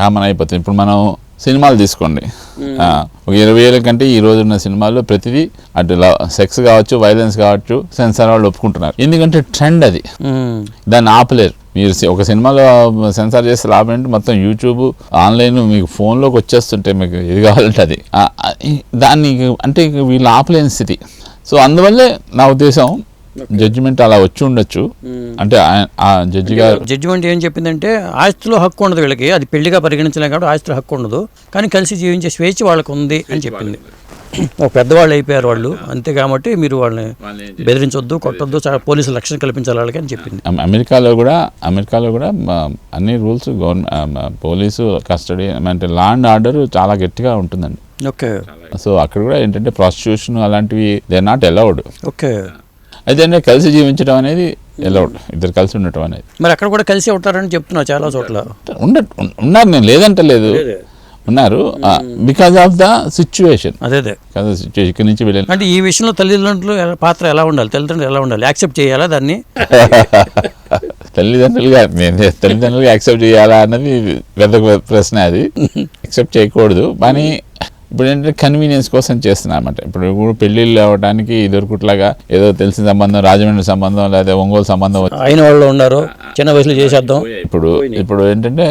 Common అయిపోతుంది ఇప్పుడు మనం సినిమాలు తీసుకోండి. ఒక ఇరవై ఏళ్ళ కంటే ఈ రోజు ఉన్న సినిమాల్లో ప్రతిదీ అటు సెక్స్ కావచ్చు వైలెన్స్ కావచ్చు సెన్సార్ వాళ్ళు ఒప్పుకుంటున్నారు. ఎందుకంటే ట్రెండ్ అది. దాన్ని ఆపలేరు. మీరు ఒక సినిమాలో సెన్సార్ చేస్తే లాభం ఏంటి మొత్తం యూట్యూబ్ ఆన్లైన్ మీకు ఫోన్లోకి వచ్చేస్తుంటే మీకు ఇది కావాలంటే అది. దాన్ని అంటే వీళ్ళు ఆపలేని స్థితి. సో అందువల్లే నా ఉద్దేశం జడ్జిమెంట్ అలా వచ్చి ఉండొచ్చు. అంటే ఆయన- ఆ జడ్జి గారు జడ్జిమెంట్ ఏం చెప్పిందంటే ఆస్తిలో హక్కు ఉండదు వీళ్ళకి. అది పెళ్ళిగా పరిగణించలేం కాబట్టి ఆస్తిలో హక్కు ఉండదు. కానీ కలిసి జీవించే స్వేచ్ఛ వాళ్ళకు ఉంది అని చెప్పింది. ఒక పెద్దవాళ్ళు అయిపోయారు వాళ్ళు. అంతే కాబట్టి మీరు వాళ్ళని బెదిరించొద్దు కొట్టొద్దు చాలా పోలీసులు రక్షణ కల్పించాలి వాళ్ళకి అని చెప్పింది. అమె- అమెరికాలో కూడా అమెరికాలో కూడా అన్ని రూల్స్ గవర్నమెంట్ పోలీసు కస్టడీ అంటే లా అండ్ ఆర్డర్ చాలా గట్టిగా ఉంటుందండి. ఓకే. సో అక్కడ కూడా ఏంటంటే ప్రాస్టిట్యూషన్ అలాంటివి దే నాట్ అలౌడ్ ఓకే. అయితే అంటే కలిసి జీవించడం అనేది అలౌడ్ ఇద్దరు కలిసి ఉండటం అనేది. మరి అక్కడ కూడా కలిసి ఉంటారని చెప్తున్నా చాలా చోట్ల. ఉండ ఉన్నారు నేను లేదంటలేదు. ఉన్నారు. బికాజ్ ఆఫ్ ద సిచ్యువేషన్ అదే అదే. సిచ్యువేషన్ ఇక్కడి నుంచి వెళ్ళిన అంటే ఈ విషయంలో తల్లిదండ్రులు పాత్ర ఎలా ఉండాలి? తల్లిదండ్రులు ఎలా ఉండాలి? యాక్సెప్ట్ చేయాలా దాన్ని? తల్లిదండ్రులుగా నేను తల్లిదండ్రులుగా యాక్సెప్ట్ చేయాలా అన్నది పెద్ద ప్రశ్న అది. యాక్సెప్ట్ చేయకూడదు. కానీ ఇప్పుడు ఏంటంటే కన్వీనియన్స్ కోసం చేస్తున్నా అనమాట ఇప్పుడు ఇప్పుడు పెళ్ళిళ్ళు అవ్వడానికి ఇదివరకుట్లాగా ఏదో తెలిసిన సంబంధం రాజమండ్రి సంబంధం లేదా ఒంగోలు సంబంధం అయిన వాళ్ళు ఉన్నారు. చిన్న వయసులో చేసేద్దాం. ఇప్పుడు ఇప్పుడు ఏంటంటే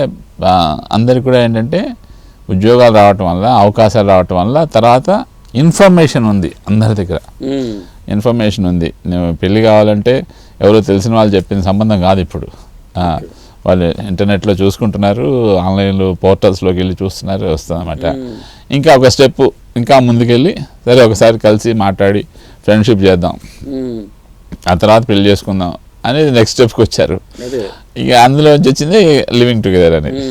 అందరికి కూడా ఏంటంటే ఉద్యోగాలు రావటం వల్ల అవకాశాలు రావటం వల్ల తర్వాత ఇన్ఫర్మేషన్ ఉంది అందరి దగ్గర. ఇన్ఫర్మేషన్ ఉంది. పెళ్ళి కావాలంటే ఎవరో తెలిసిన వాళ్ళు చెప్పిన సంబంధం కాదు ఇప్పుడు. వాళ్ళు ఇంటర్నెట్లో చూసుకుంటున్నారు ఆన్లైన్లో పోర్టల్స్లోకి వెళ్ళి చూస్తున్నారు వస్తుందన్నమాట. ఇంకా ఒక స్టెప్ ఇంకా ముందుకెళ్ళి సరే ఒకసారి కలిసి మాట్లాడి ఫ్రెండ్షిప్ చేద్దాం. ఆ తర్వాత పెళ్ళి చేసుకుందాం అనేది నెక్స్ట్ స్టెప్కి వచ్చారు. ఇక అందులో వచ్చింది లివింగ్ టుగెదర్ అనేది.